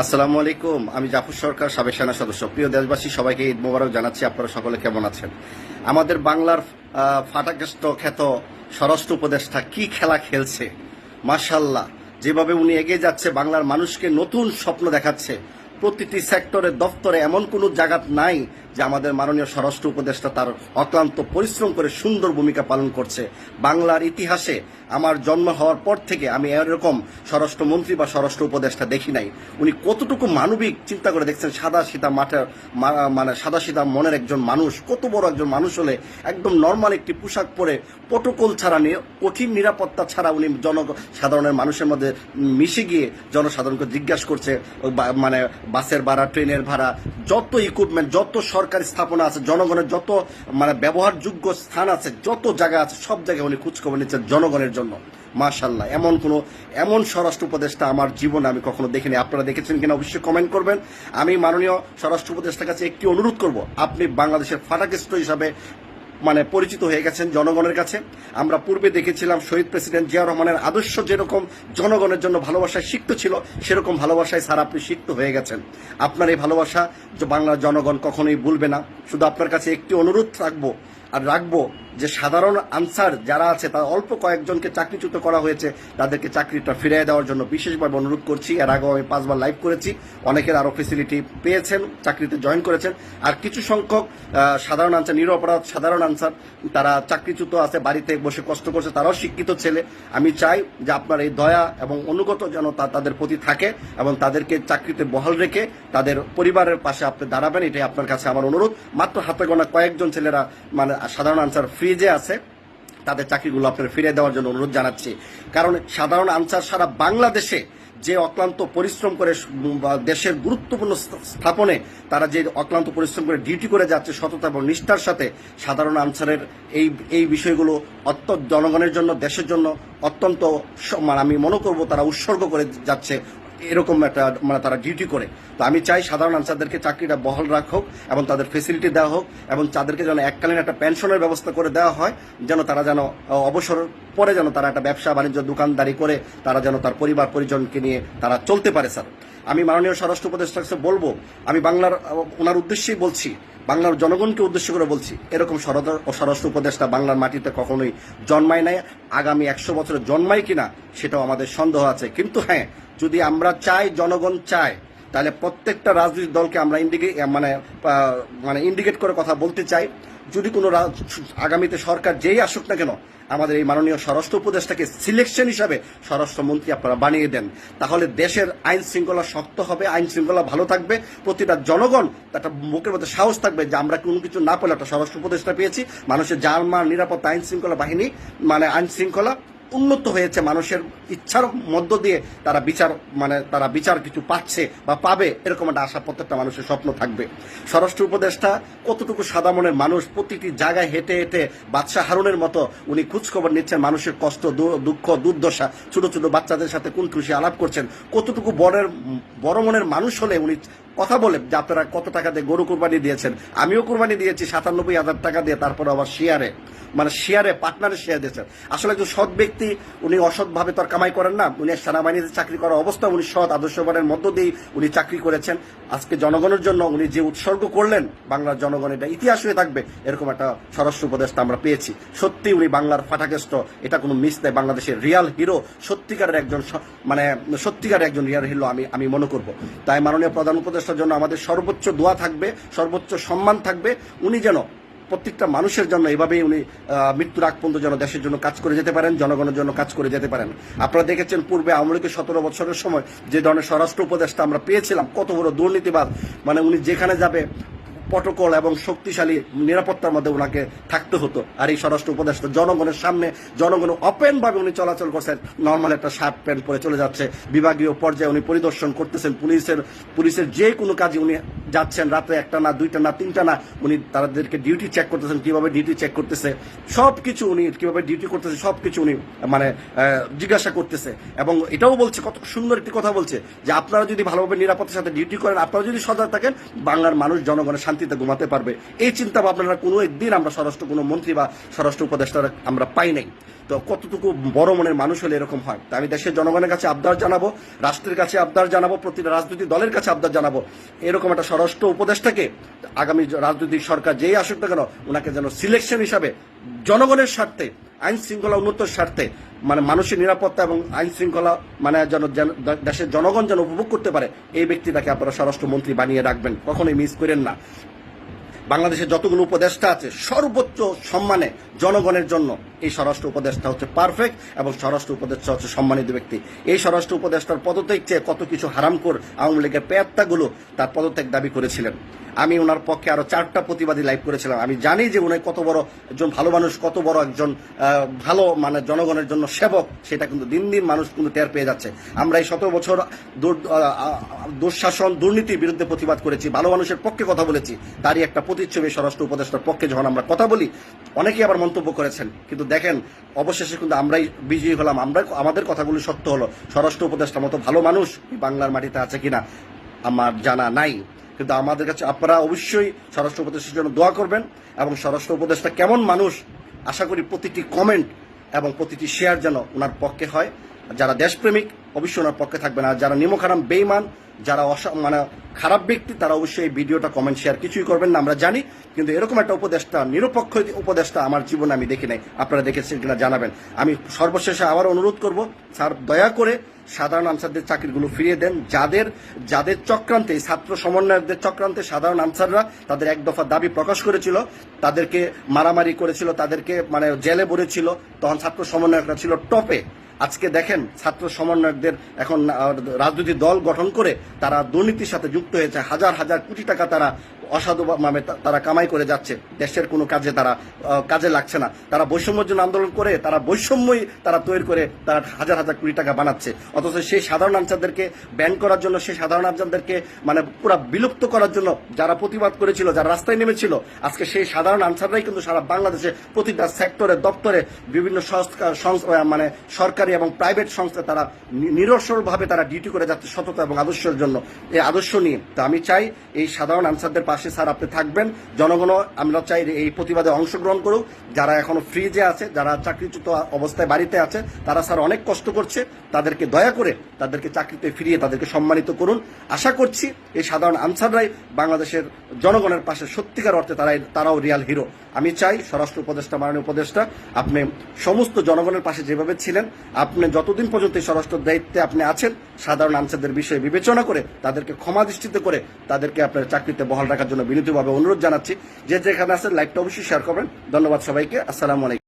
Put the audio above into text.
আসসালামু আলাইকুম। আমি জাফর সরকার, সাবেক সেনা সদস্য। প্রিয় দেশবাসী, সবাইকে ঈদ মোবারক জানাচ্ছি। আপনারা সকলে কেমন আছেন? আমাদের বাংলার ফাটাগ্রস্ত খ্যাত স্বরাষ্ট্র উপদেষ্টা কি খেলা খেলছে? মাশাল্লাহ যেভাবে উনি এগিয়ে যাচ্ছে, বাংলার মানুষকে নতুন স্বপ্ন দেখাচ্ছে প্রতিটি সেক্টরে দপ্তরে এমন কোনো জায়গা নাই যে আমাদের মাননীয় স্বরাষ্ট্র উপদেষ্টা তার অক্লান্ত পরিশ্রম করে সুন্দর ভূমিকা পালন করছে। বাংলার ইতিহাসে আমার জন্ম হওয়ার পর থেকে আমি এরকম স্বরাষ্ট্রমন্ত্রী বা স্বরাষ্ট্র উপদেষ্টা দেখি নাই। উনি কতটুকু মানবিক চিন্তা করে দেখছেন, সাদা সিধা মাঠের মানে সাদা সিধা মনের একজন মানুষ, কত বড় একজন মানুষ হলে একদম নর্মাল একটি পোশাক পরে প্রোটোকল ছাড়া নিয়ে, কঠিন নিরাপত্তা ছাড়া উনি জন, সাধারণের মানুষের মধ্যে মিশে গিয়ে জনসাধারণকে জিজ্ঞাসা করছে মানে বাসের ভাড়া, ট্রেনের ভাড়া, যত ইকুইপমেন্ট যত সরকারি স্থাপনা আছে, জনগণের যত মানে ব্যবহারযোগ্য স্থান আছে, যত জায়গা আছে, সব জায়গায় উনি খোঁজখবর নিচ্ছেন জনগণের জন্য। মাশাল্লাহ এমন কোনো, এমন স্বরাষ্ট্র উপদেষ্টা আমার জীবনে আমি কখনো দেখিনি। আপনারা দেখেছেন কিনা অবশ্যই কমেন্ট করবেন। আমি মাননীয় স্বরাষ্ট্র উপদেষ্টার কাছে একটি অনুরোধ করব, আপনি বাংলাদেশের ফাটাকেষ্ট হিসাবে মানে পরিচিত হয়ে গেছেন জনগণের কাছে। আমরা পূর্বে দেখেছিলাম শহীদ প্রেসিডেন্ট জিয়া রহমানের আদর্শ যেরকম জনগণের জন্য ভালোবাসায় সিক্ত ছিল, সেরকম ভালোবাসায় স্যার আপনি সিক্ত হয়ে গেছেন। আপনার এই ভালোবাসা বাংলার জনগণ কখনোই ভুলবে না। শুধু আপনার কাছে একটি অনুরোধ রাখব আর রাখব যে সাধারণ আনসার যারা আছে, তার অল্প কয়েকজনকে চাকরিচ্যুত করা হয়েছে। তাদেরকে চাকরিটা ফিরিয়ে দেওয়ার জন্য বিশেষভাবে অনুরোধ করছি। এর আগেও আমি পাঁচবার লাইভ করেছি। অনেকের আরও ফেসিলিটি পেয়েছেন, চাকরিতে জয়েন করেছেন। আর কিছু সংখ্যক সাধারণ আনসার, নিরপরাধ সাধারণ আনসার, তারা চাকরিচ্যুত আছে, বাড়িতে বসে কষ্ট করছে, তারাও শিক্ষিত ছেলে। আমি চাই যে আপনার এই দয়া এবং অনুগত যেন তা- তাদের প্রতি থাকে এবং তাদেরকে চাকরিতে বহাল রেখে তাদের পরিবারের পাশে আপনি দাঁড়াবেন, এটাই আপনার কাছে আমার অনুরোধ। মাত্র হাতে গোনা কয়েকজন ছেলেরা মানে সাধারণ আনসার ফ্রিজে আছে, তাদের চাকরিগুলো আপনার ফিরে দেওয়ার জন্য অনুরোধ জানাচ্ছি। কারণ সাধারণ আনসার সারা বাংলাদেশে যে অক্লান্ত পরিশ্রম করে দেশের গুরুত্বপূর্ণ স্থাপনে তারা যে অক্লান্ত পরিশ্রম করে ডিউটি করে যাচ্ছে সততা এবং নিষ্ঠার সাথে, সাধারণ আনসারের এই এই বিষয়গুলো অত্যন্ত জনগণের জন্য, দেশের জন্য অত্যন্ত মানে আমি মনে করব তারা উৎসর্গ করে যাচ্ছে এরকম একটা মানে তারা ডিউটি করে। তো আমি চাই সাধারণ আনসারদেরকে চাকরিটা বহাল রাখুক এবং তাদের ফেসিলিটি দেওয়া হোক এবং তাদেরকে যেন এককালীন একটা পেনশনের ব্যবস্থা করে দেওয়া হয়, যেন তারা যেন অবসর পরে যেন তারা একটা ব্যবসা বাণিজ্য দোকানদারি করে তারা যেন তার পরিবার পরিজনকে নিয়ে তারা চলতে পারে, স্যার। আমি মাননীয় স্বরাষ্ট্র উপদেষ্টার কাছে বলব, আমি বাংলার ওনার উদ্দেশ্যেই বলছি বাংলার জনগণকে উদ্দেশ্য করে বলছি, এরকম স্বরাষ্ট্র উপদেষ্টা বাংলার মাটিতে কখনোই জন্মায় নাই। আগামী একশো বছরে জন্মায় কিনা, সেটাও আমাদের সন্দেহ আছে। কিন্তু হ্যাঁ যদি আমরা চাই, জনগণ চায়, তাহলে প্রত্যেকটা রাজনৈতিক দলকে আমরা ইন্ডিকে মানে মানে ইন্ডিকেট করে কথা বলতে চাই। যদি কোনো আগামীতে সরকার যেই আসুক না কেন, আমাদের এই মাননীয় স্বরাষ্ট্র উপদেষ্টাকে সিলেকশন হিসাবে স্বরাষ্ট্রমন্ত্রী আপনারা বানিয়ে দেন, তাহলে দেশের আইন শৃঙ্খলা শক্ত হবে, আইন শৃঙ্খলা ভালো থাকবে, প্রতিটা জনগণ একটা মুখের মধ্যে সাহস থাকবে যে আমরা কোনো কিছু না পেলে একটা স্বরাষ্ট্র উপদেষ্টা পেয়েছি। মানুষের জার্মান নিরাপত্তা, আইন শৃঙ্খলা বাহিনী মানে আইন শৃঙ্খলা উন্নত হয়েছে, মানুষের ইচ্ছার মধ্য দিয়ে তারা বিচার মানে তারা বিচার কিছু পাচ্ছে বা পাবে, এরকম একটা আশা প্রত্যেকটা মানুষের স্বপ্ন থাকবে। স্বরাষ্ট্র উপদেষ্টা কতটুকু সাদা মনের মানুষ, প্রতিটি জায়গায় হেঁটে হেঁটে বাদশাহ হারুনের মতো উনি খোঁজখবর নিচ্ছেন মানুষের কষ্ট দুঃখ, দুর্দশা, ছোট ছোট বাচ্চাদের সাথে কোন খুশি আলাপ করছেন, কতটুকু বড়ের বড় মনের মানুষ হলে উনি কথা বলে যে আপনারা কত টাকা দিয়ে গরু কোরবানি দিয়েছেন। আমিও কোরবানি দিয়েছি, সাতানব্বই হাজার টাকা দিয়ে তারপরে আবার শেয়ারে মানে শেয়ারে পার্টনারে শেয়ার দিয়েছেন। আসলে একজন সৎ ব্যক্তি, উনি অসৎভাবে তো আর কামাই করেন না, উনি সেনাবাহিনীতে চাকরি করার অবস্থা, উনি সৎ আদর্শবানের মধ্য দিয়েই উনি চাকরি করেছেন। আজকে জনগণের জন্য উনি যে উৎসর্গ করলেন, বাংলার জনগণ এটা ইতিহাস হয়ে থাকবে, এরকম একটা স্বরাষ্ট্র উপদেষ্টা আমরা পেয়েছি। সত্যি উনি বাংলার ফাটাকেষ্ট, এটা কোনো মিস নেই, বাংলাদেশের রিয়াল হিরো সত্যিকারের একজন মানে সত্যিকারের একজন রিয়াল হিরো আমি আমি মনে করব। তাই মাননীয় প্রধান উপদেষ্টার জন্য আমাদের সর্বোচ্চ দোয়া থাকবে, সর্বোচ্চ সম্মান থাকবে। উনি যেন প্রত্যেকটা মানুষের জন্য এভাবেই উনি মৃত্যুর আগ পর্যন্ত যেন দেশের জন্য কাজ করে যেতে পারেন, জনগণের জন্য কাজ করে যেতে পারেন। আপনারা দেখেছেন পূর্বে আওয়ামী লীগের সতেরো বছরের সময় যে ধরনের স্বরাষ্ট্র উপদেষ্টা আমরা পেয়েছিলাম, কত বড় দুর্নীতিবাদ। মানে উনি যেখানে যাবে প্রটোকল এবং শক্তিশালী নিরাপত্তার মধ্যে ওনাকে থাকতে হতো। আর এই স্বরাষ্ট্র উপদেষ্টা জনগণের সামনে, জনগণ ওপেন ভাবে উনি চলাচল করছেন নর্মাল একটা শার্ট প্যান্ট পরে চলে যাচ্ছে। বিভাগীয় পর্যায়ে উনি পরিদর্শন করতেছেন, পুলিশের পুলিশের যে কোনো কাজে উনি যাচ্ছেন, রাতে একটা না, দুইটা না, তিনটা না, উনি তাদেরকে ডিউটি চেক করতেছেন, কীভাবে ডিউটি চেক করতেছে। সব কিছু উনি কীভাবে ডিউটি করতেছে সব কিছু উনি মানে জিজ্ঞাসা করতেছে। এবং এটাও বলছে, কত সুন্দর একটি কথা বলছে, যে আপনারা যদি ভালোভাবে নিরাপত্তার সাথে ডিউটি করেন, আপনারা যদি সজাগ থাকেন, বাংলার মানুষ, জনগণের শান্তি শান্তিতে ঘুমাতে পারবে। এই চিন্তা ভাবনাটা কোনো একদিন আমরা স্বরাষ্ট্র, কোনো মন্ত্রী বা স্বরাষ্ট্র উপদেষ্টারা আমরা পাই নাই। তো কতটুকু বড় মনের মানুষ হলে এরকম হয়? তা আমি দেশের জনগণের কাছে আবদার জানাব, রাষ্ট্রের কাছে আবদার জানাব, প্রতিটা রাজনৈতিক দলের কাছে আবদার জানাব। এরকম একটা স্বরাষ্ট্র উপদেষ্টাকে আগামী রাজনৈতিক সরকার যেই আসুক না কেন, ওনাকে যেন সিলেকশন হিসাবে জনগণের স্বার্থে, আইন শৃঙ্খলা উন্নতর স্বার্থে মানে মানুষের নিরাপত্তা এবং আইন শৃঙ্খলা মানে যেন- দেশের জনগণ যেন উপভোগ করতে পারে, এই ব্যক্তিটাকে আপনারা স্বরাষ্ট্রমন্ত্রী বানিয়ে রাখবেন। কখনোই মিস করেন না। বাংলাদেশের যতগুলো উপদেষ্টা আছে, সর্বোচ্চ সম্মানে জনগণের জন্য এই স্বরাষ্ট্র উপদেষ্টা হচ্ছে পারফেক্ট এবং স্বরাষ্ট্র উপদেষ্টা হচ্ছে সম্মানিত ব্যক্তি। এই স্বরাষ্ট্র উপদেষ্টার পদত্যাগ চেয়ে কত কিছু হারামকোর আওয়ামী লীগের পেয়াত্তাগুলো তার পদত্যাগ দাবি করেছিলেন। আমি ওনার পক্ষে আরও চারটা প্রতিবাদী লাইভ করেছিলাম। আমি জানি যে উনি কত বড় একজন ভালো মানুষ, কত বড় একজন ভালো মানে জনগণের জন্য সেবক, সেটা কিন্তু দিন দিন মানুষ কিন্তু টের পেয়ে যাচ্ছে। আমরা এই শত বছর দুঃশাসন, দুর্নীতির বিরুদ্ধে প্রতিবাদ করেছি, ভালো মানুষের পক্ষে কথা বলেছি। তারই একটা প্রতিচ্ছবি স্বরাষ্ট্র উপদেষ্টার পক্ষে যখন আমরা কথা বলি, অনেকেই আবার মন্তব্য করেছেন। কিন্তু দেখেন, অবশেষে কিন্তু আমরাই বিজয়ী হলাম। আমরা আমাদের কথাগুলি সত্য হলো। স্বরাষ্ট্র উপদেষ্টার মতো ভালো মানুষ বাংলার মাটিতে আছে কিনা আমার জানা নাই। কিন্তু আমাদের কাছে আপনারা অবশ্যই স্বরাষ্ট্র উপদেষ্টার জন্য দোয়া করবেন এবং স্বরাষ্ট্র উপদেষ্টা কেমন মানুষ, আশা করি প্রতিটি কমেন্ট এবং প্রতিটি শেয়ার যেন ওনার পক্ষে হয়। যারা দেশপ্রেমিক, অবশ্যই ওনার পক্ষে থাকবেন। আর যারা নিমখারাম বেইমান যারা অসা- মানে খারাপ ব্যক্তি, তারা অবশ্যই এই ভিডিওটা কমেন্ট শেয়ার কিছুই করবেন না, আমরা জানি, কিন্তু এরকম একটা উপদেষ্টা, নিরপেক্ষ উপদেষ্টা আমার জীবনে আমি দেখি নাই। আপনারা দেখেছেন কিনা জানাবেন। আমি সর্বশেষে আবার অনুরোধ করব, স্যার দয়া করে সাধারণ আনসারদের চাকরিগুলো ফিরিয়ে দেন। যাদের যাদের চক্রান্তে ছাত্র সমন্বয়কদের চক্রান্তে সাধারণ আনসাররা তাদের এক দফা দাবি প্রকাশ করেছিল, তাদেরকে মারামারি করেছিল, তাদেরকে মানে জেলে ভরেছিল, তখন ছাত্র সমন্বয়করা ছিল টপে। আজকে দেখেন ছাত্র সমন্বয়কদের এখন রাজনৈতিক দল গঠন করে তারা দুর্নীতির সাথে যুক্ত হয়েছে। হাজার হাজার কোটি টাকা তারা অসাধু ভাবে তা- তারা কামাই করে যাচ্ছে। দেশের কোনো কাজে তারা কাজে লাগছে না। তারা বৈষম্যের জন্য আন্দোলন করে, তারা বৈষম্যই তারা তৈরি করে, তারা হাজার হাজার কোটি টাকা বানাচ্ছে। অথচ সেই সাধারণ আনসারদেরকে ব্যান করার জন্য, সেই সাধারণ আনসারদেরকে মানে পুরো বিলুপ্ত করার জন্য যারা প্রতিবাদ করেছিল, যারা রাস্তায় নেমেছিল, আজকে সেই সাধারণ আনসাররাই কিন্তু সারা বাংলাদেশে প্রতিটা সেক্টরে, দপ্তরে, বিভিন্ন মানে সরকারি এবং প্রাইভেট সংস্থা তারা নিরসরভাবে তারা ডিউটি করে যাচ্ছে সততা এবং আদর্শের জন্য। এই আদর্শ নিয়ে। তো আমি চাই এই সাধারণ আনসারদের পাশে স্যার আপনি থাকবেন। জনগণও, আমরা চাই এই প্রতিবাদে অংশগ্রহণ করুক। যারা এখনও ফ্রিজে আছে, যারা চাকরিচ্যুত অবস্থায় বাড়িতে আছে, তারা স্যার অনেক কষ্ট করছে। তাদেরকে দয়া করে তাদেরকে চাকরিতে ফিরিয়ে তাদেরকে সম্মানিত করুন। আশা করছি, এই সাধারণ আনসাররাই বাংলাদেশের জনগণের পাশে সত্যিকার অর্থে তারাই তারাও রিয়াল হিরো আমি চাই স্বরাষ্ট্র উপদেষ্টা, মাননীয় উপদেষ্টা, আপনি সমস্ত জনগণের পাশে যেভাবে ছিলেন, আপনি যতদিন পর্যন্ত এই স্বরাষ্ট্র দায়িত্বে আপনি আছেন, সাধারণ আনসারদের বিষয়ে বিবেচনা করে, তাদেরকে ক্ষমা দৃষ্টিতে করে, তাদেরকে আপনার চাকরিতে বহাল রাখার জন্য বিনীতভাবে অনুরোধ জানাচ্ছি। যে যেখানে আছেন, লাইভটা অবশ্যই শেয়ার করবেন। ধন্যবাদ সবাইকে। আসসালামু আলাইকুম।